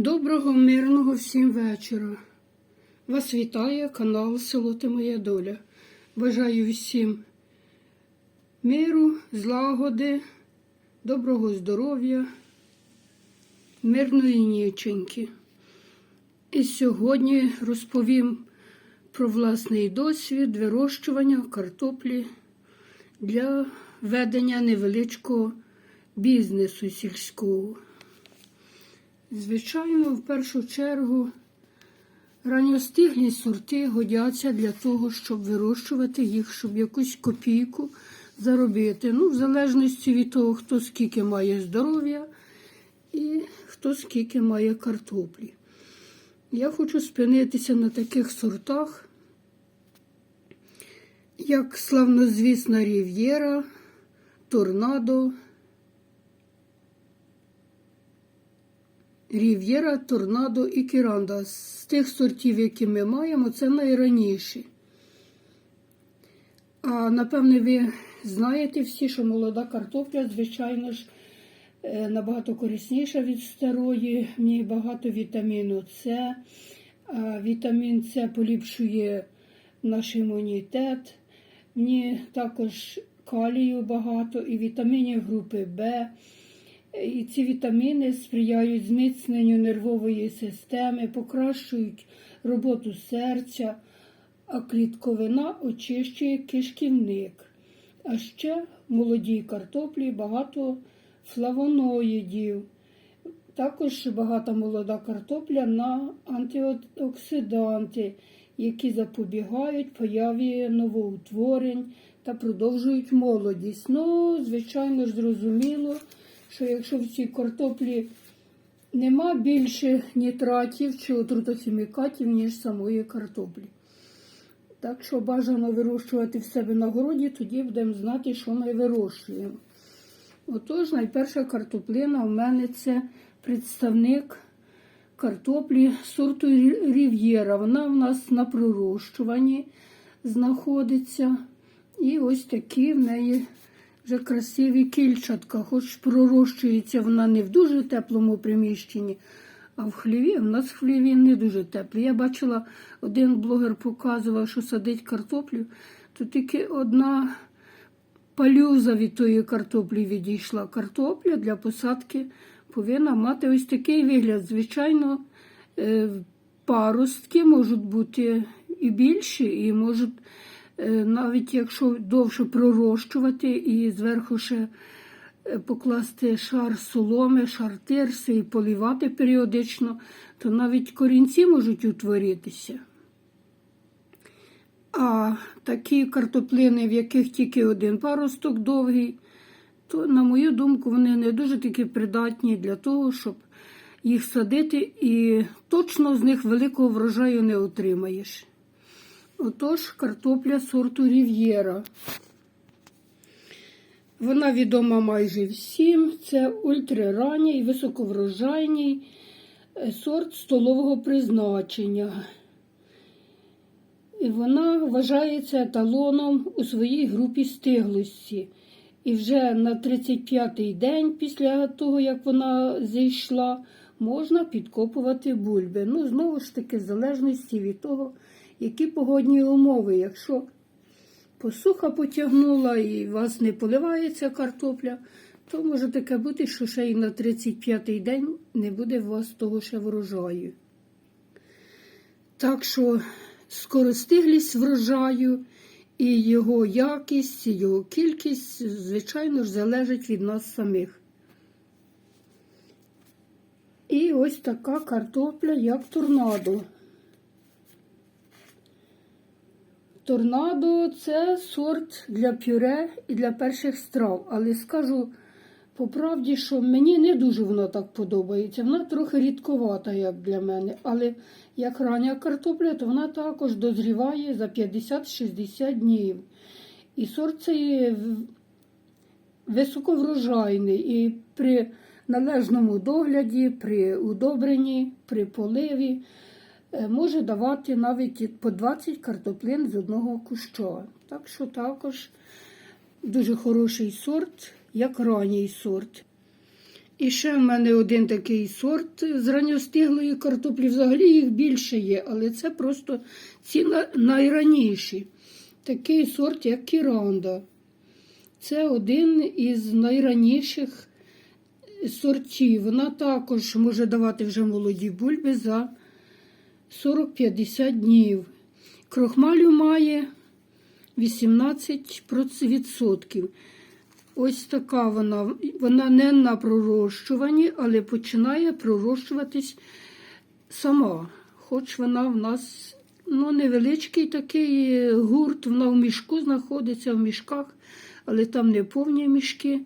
Доброго мирного всім вечора. Вас вітає канал Село Ти Моя Доля. Бажаю всім миру, злагоди, доброго здоров'я, мирної ніченьки. І сьогодні розповім про власний досвід вирощування картоплі для ведення невеличкого бізнесу сільського. Звичайно, в першу чергу ранньостиглі сорти годяться для того, щоб вирощувати їх, щоб якусь копійку заробити. Ну, в залежності від того, хто скільки має здоров'я і хто скільки має картоплі. Я хочу спинитися на таких сортах, як славнозвісна Рів'єра, Торнадо. Рів'єра, Торнадо і Кіранда. З тих сортів, які ми маємо, це найраніші. А напевне, ви знаєте всі, що молода картопля, звичайно ж, е, набагато корисніша від старої. В ній багато вітаміну С. А Вітамін С поліпшує наш імунітет. В ній також калію багато і вітамінів групи В. І ці вітаміни сприяють зміцненню нервової системи, покращують роботу серця, а клітковина очищує кишківник. А ще в молодій картоплі багато флавоноїдів. Також багата молода картопля на антиоксиданти, які запобігають появі новоутворень та продовжують молодість. Ну, звичайно ж, зрозуміло що якщо в цій картоплі нема більше нітратів чи отрутохімікатів, ніж самої картоплі. Так що бажано вирощувати в себе на городі, тоді будемо знати, що ми вирощуємо. Отож, найперша картоплина в мене це представник картоплі сорту Рів'єра. Вона в нас на пророщуванні знаходиться. І ось такі в неї вже красиві кільчатка, хоч пророщується вона не в дуже теплому приміщенні, а в хліві. У нас в хліві не дуже теплі. Я бачила, один блогер показував, що садить картоплю, то тільки одна палюза від тої картоплі відійшла. Картопля для посадки повинна мати ось такий вигляд. Звичайно, е, паростки можуть бути і більші, і можуть. Е, навіть якщо довше пророщувати і зверху ще е, покласти шар соломи, шар тирси і полівати періодично, то навіть корінці можуть утворитися. А такі картоплини, в яких тільки один паросток довгий, то, на мою думку, вони не дуже таки придатні для того, щоб їх садити, і точно з них великого врожаю не отримаєш. Отож, картопля сорту Рів'єра. Вона відома майже всім. Це ультраранній, високоврожайний е, сорт столового призначення. І вона вважається еталоном у своїй групі стиглості. І вже на 35-й день після того, як вона зійшла, можна підкопувати бульби. Ну, знову ж таки, в залежності від того, які погодні умови. Якщо посуха потягнула і у вас не поливається картопля, то може таке бути, що ще й на 35-й день не буде у вас того ще врожаю. Так що скоростиглість врожаю і його якість, і його кількість, звичайно ж, залежить від нас самих. І ось така картопля, як торнадо. Торнадо це сорт для пюре і для перших страв. Але скажу по правді, що мені не дуже воно так подобається. Вона трохи рідковата, як для мене. Але як рання картопля, то вона також дозріває за 50-60 днів. І сорт цей високоврожайний. І при належному догляді, при удобренні, при поливі. Е, може давати навіть по 20 картоплин з одного куща. Так що також дуже хороший сорт, як ранній сорт. І ще в мене один такий сорт з ранньостиглої картоплі. Взагалі їх більше є, але це просто ці найраніші. Такий сорт, як Кіранда. Це один із найраніших сортів. Вона також може давати вже молоді бульби за 40-50 днів. Крохмалю має 18%. Ось така вона. Вона не на пророщуванні, але починає пророщуватись сама. Хоч вона в нас ну, невеличкий такий гурт, вона в мішку знаходиться в мішках, але там не повні мішки.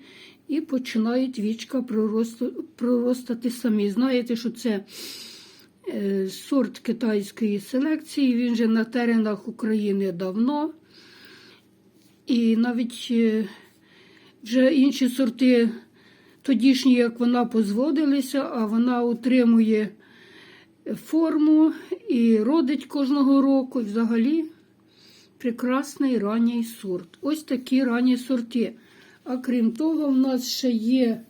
І починають вічка проростати самі. Знаєте, що це сорт китайської селекції, він же на теренах України давно. І навіть е, вже інші сорти, тодішні, як вона, позводилися, а вона утримує форму і родить кожного року. І взагалі прекрасний ранній сорт. Ось такі ранні сорти. А крім того, в нас ще є,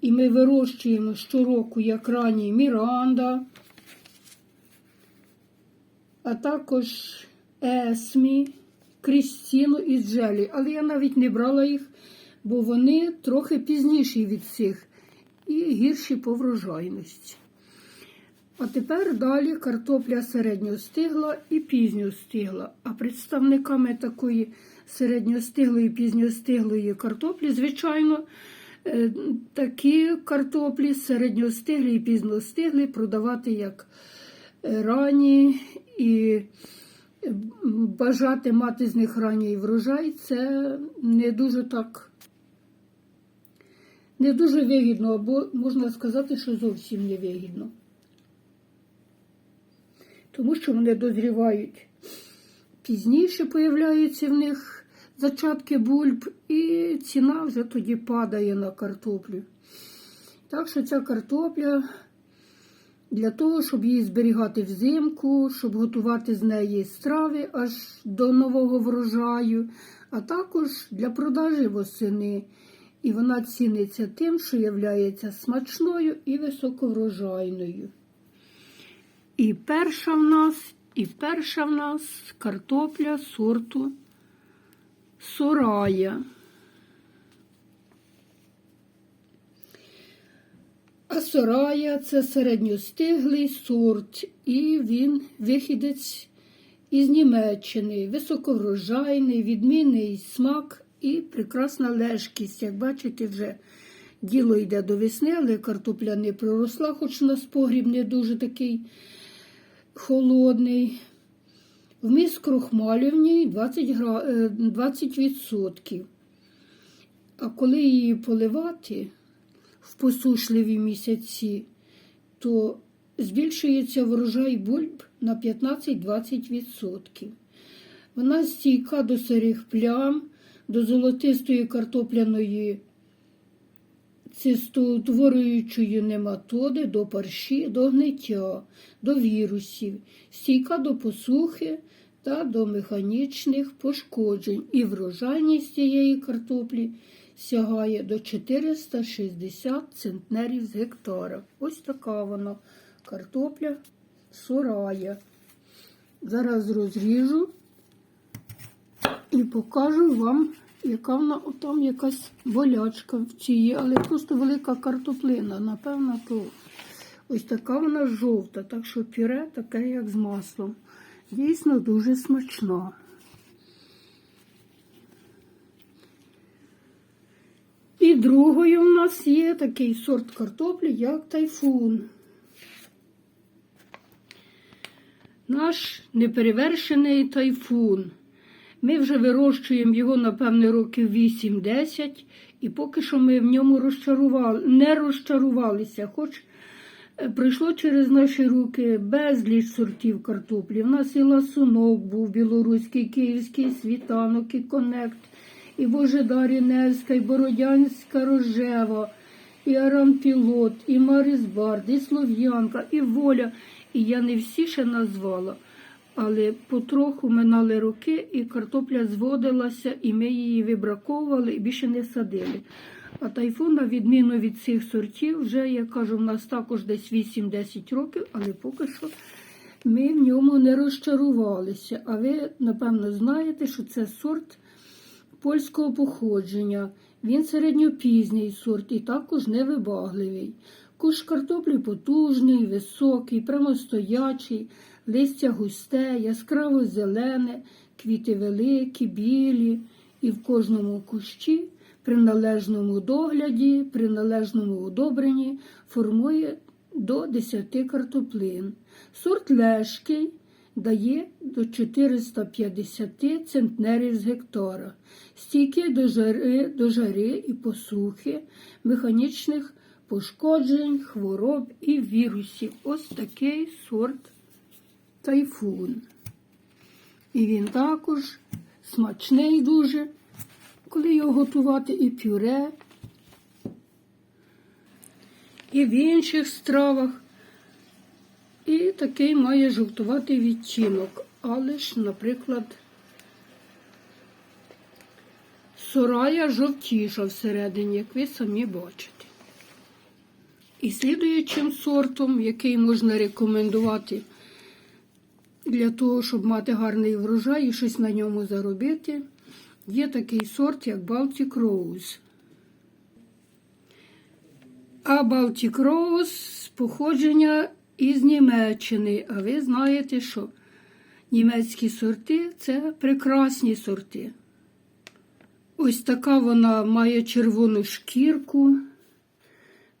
і ми вирощуємо щороку як ранній Міранда, а також Есмі, Крістіну і Джелі. Але я навіть не брала їх, бо вони трохи пізніші від цих і гірші по врожайності. А тепер далі картопля середньостигла і пізньостигла. А представниками такої середньостиглої і пізньостиглої картоплі, звичайно, такі картоплі середньостиглі і пізностиглі продавати як е, ранні і е, бажати мати з них ранній врожай, це не дуже так. Не дуже вигідно, або можна сказати, що зовсім не вигідно тому що вони дозрівають пізніше, появляються в них зачатки бульб, і ціна вже тоді падає на картоплю. Так що ця картопля для того, щоб її зберігати взимку, щоб готувати з неї страви аж до нового врожаю, а також для продажі восени. І вона ціниться тим, що є смачною і високоврожайною. І перша в нас, і перша в нас картопля сорту Сорая. А Сорая це середньостиглий сорт, і він вихідець із Німеччини, високоврожайний, відмінний смак і прекрасна лежкість. Як бачите, вже діло йде до весни, але картопля не проросла, хоч у нас погріб не дуже такий холодний. Вміст крохмалю в ній 20, гра... е, 20%. А коли її поливати в посушливі місяці, то збільшується врожай бульб на 15-20%. Вона стійка до сирих плям, до золотистої картопляної цистоутворюючої нематоди до парші, до гниття, до вірусів, стійка до посухи та до механічних пошкоджень. І врожайність цієї картоплі сягає до 460 центнерів з гектара. Ось така вона картопля сорая. Зараз розріжу і покажу вам яка вона там якась болячка в цій, але просто велика картоплина. Напевно, то ось така вона жовта, так що пюре таке, як з маслом. Дійсно дуже смачна. І другою в нас є такий сорт картоплі, як тайфун. Наш неперевершений тайфун. Ми вже вирощуємо його, напевне, років 8-10, і поки що ми в ньому розчарували, не розчарувалися, хоч е, пройшло через наші руки безліч сортів картоплі. У нас і ласунок був білоруський, київський світанок, і конект, і Божедарінецька, і Бородянська рожева, і Арампілот, і Марисбард, і Слов'янка, і Воля. І я не всі ще назвала. Але потроху минали роки, і картопля зводилася, і ми її вибраковували і більше не садили. А тайфун, на відміну від цих сортів, вже, я кажу, в нас також десь 8-10 років, але поки що ми в ньому не розчарувалися. А ви, напевно, знаєте, що це сорт польського походження. Він середньопізній сорт і також невибагливий. Куш картоплі потужний, високий, прямостоячий, листя густе, яскраво зелене, квіти великі, білі, і в кожному кущі при належному догляді, при належному удобренні формує до 10 картоплин. Сорт лежкий дає до 450 центнерів з гектара, стійкий до жари, до жари і посухи, механічних пошкоджень, хвороб і вірусів. Ось такий сорт тайфун. І він також смачний дуже, коли його готувати і пюре, і в інших стравах. І такий має жовтуватий відтінок. Але ж, наприклад, сорая жовтіша всередині, як ви самі бачите. І слідуючим сортом, який можна рекомендувати для того, щоб мати гарний врожай і щось на ньому заробити, є такий сорт, як Baltic Rose. А Baltic Rose походження із Німеччини. А ви знаєте, що німецькі сорти це прекрасні сорти. Ось така вона має червону шкірку,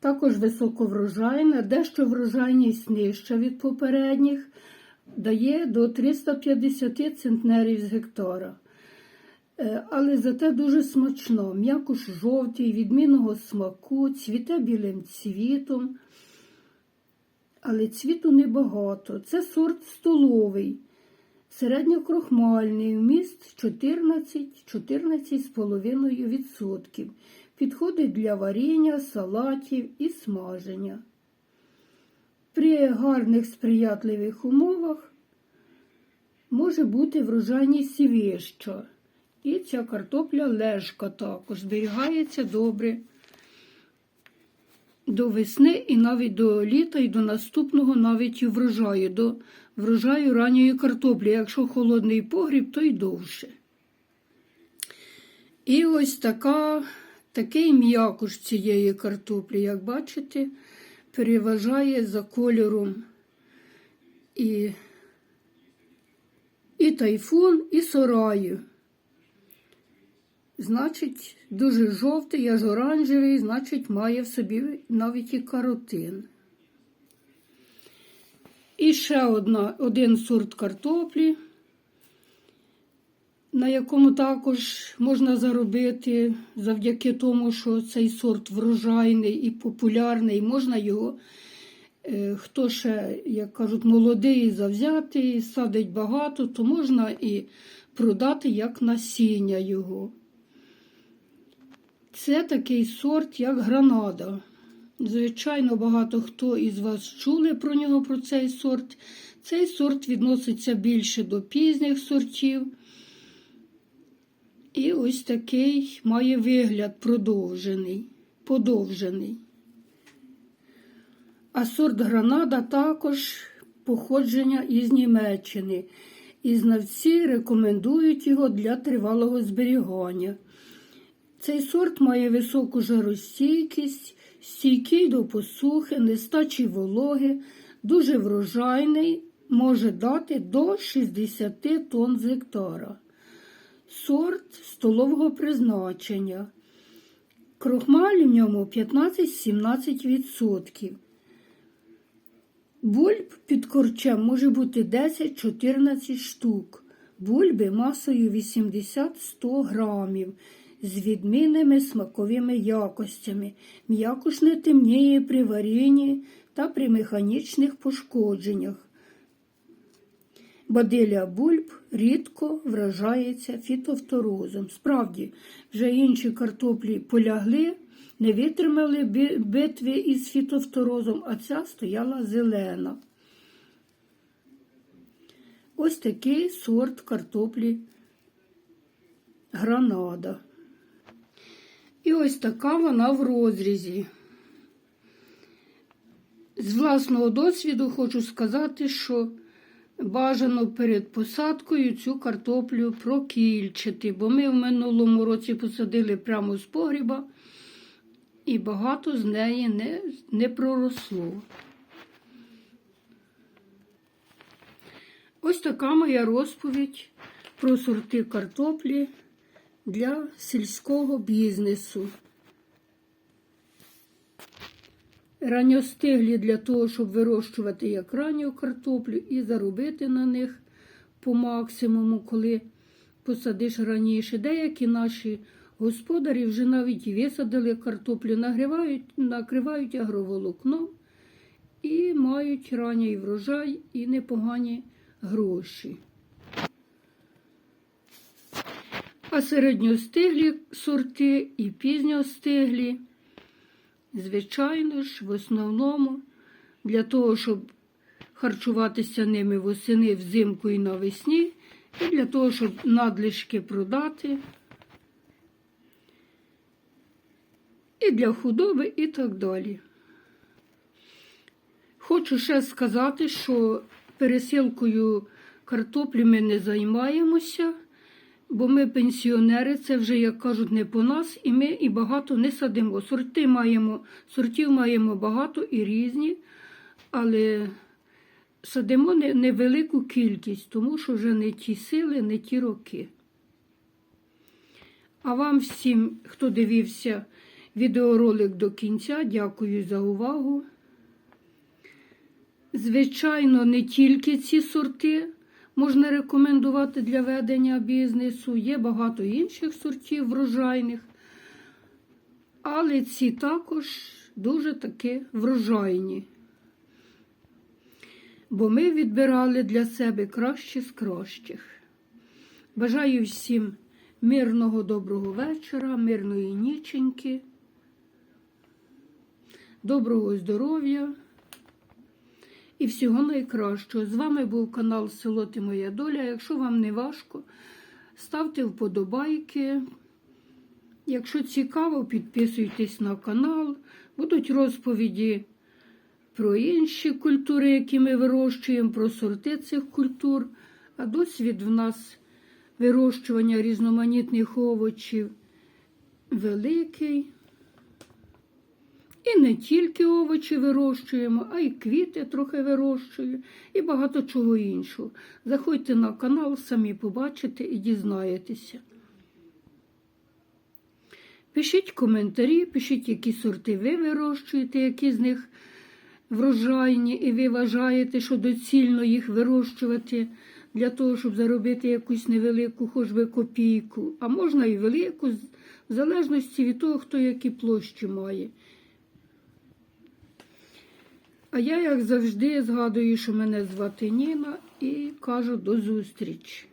також високоврожайна, дещо врожайність нижча від попередніх, дає до 350 центнерів з гектара. Е, Але зате дуже смачно. М'якуш жовтий, відмінного смаку, цвіте білим цвітом. Але цвіту небагато. Це сорт столовий, середньокрохмальний, вміст 14-14,5%. Підходить для варіння, салатів і смаження. При гарних сприятливих умовах може бути врожайність вища. І ця картопля лежка також зберігається добре до весни і навіть до літа, і до наступного навіть врожаю, до врожаю ранньої картоплі. Якщо холодний погріб, то й довше. І ось така, такий м'якуш цієї картоплі, як бачите, переважає за кольором і, і тайфун, і сораю. Значить, дуже жовтий, аж оранжевий, значить, має в собі навіть і каротин. І ще одна, один сорт картоплі, на якому також можна заробити завдяки тому, що цей сорт врожайний і популярний, можна його, хто ще, як кажуть, молодий завзятий, садить багато, то можна і продати як насіння його. Це такий сорт, як гранада. Звичайно, багато хто із вас чули про нього, про цей сорт. Цей сорт відноситься більше до пізніх сортів. І ось такий має вигляд продовжений, подовжений. А сорт гранада також походження із Німеччини. І знавці рекомендують його для тривалого зберігання. Цей сорт має високу жаростійкість, стійкий до посухи, нестачі вологи, дуже врожайний, може дати до 60 тонн з гектара. Сорт столового призначення. Крохмаль в ньому 15-17%. Бульб під корчем може бути 10-14 штук. Бульби масою 80-100 грамів з відмінними смаковими якостями. М'якош не темніє при варінні та при механічних пошкодженнях. Бадиля бульб рідко вражається фітофторозом. Справді, вже інші картоплі полягли, не витримали битви із фітофторозом, а ця стояла зелена. Ось такий сорт картоплі гранада. І ось така вона в розрізі. З власного досвіду хочу сказати, що бажано перед посадкою цю картоплю прокільчити, бо ми в минулому році посадили прямо з погріба і багато з неї не, не проросло. Ось така моя розповідь про сорти картоплі для сільського бізнесу. Ранньостиглі для того, щоб вирощувати як ранню картоплю і заробити на них по максимуму, коли посадиш раніше. Деякі наші господарі вже навіть висадили картоплю, нагрівають, накривають агроволокном і мають ранній врожай і непогані гроші. А середньостиглі сорти і пізньостиглі, звичайно ж, в основному для того, щоб харчуватися ними восени взимку і навесні, і для того, щоб надлишки продати, і для худоби, і так далі. Хочу ще сказати, що пересилкою картоплі ми не займаємося, бо ми пенсіонери, це вже, як кажуть, не по нас, і ми і багато не садимо. Сорти маємо, сортів маємо багато і різні, але садимо невелику кількість, тому що вже не ті сили, не ті роки. А вам всім, хто дивився відеоролик до кінця, дякую за увагу. Звичайно, не тільки ці сорти можна рекомендувати для ведення бізнесу, є багато інших сортів врожайних, але ці також дуже таки врожайні. Бо ми відбирали для себе кращі з кращих. Бажаю всім мирного доброго вечора, мирної ніченьки, доброго здоров'я і всього найкращого. З вами був канал Село Ти Моя Доля. Якщо вам не важко, ставте вподобайки. Якщо цікаво, підписуйтесь на канал. Будуть розповіді про інші культури, які ми вирощуємо, про сорти цих культур. А досвід в нас вирощування різноманітних овочів великий. І не тільки овочі вирощуємо, а й квіти трохи вирощую, і багато чого іншого. Заходьте на канал, самі побачите і дізнаєтеся. Пишіть коментарі, пишіть, які сорти ви вирощуєте, які з них врожайні, і ви вважаєте, що доцільно їх вирощувати для того, щоб заробити якусь невелику, хоч би копійку, а можна і велику, в залежності від того, хто які площі має. А я, як завжди, згадую, що мене звати Ніна і кажу до зустрічі.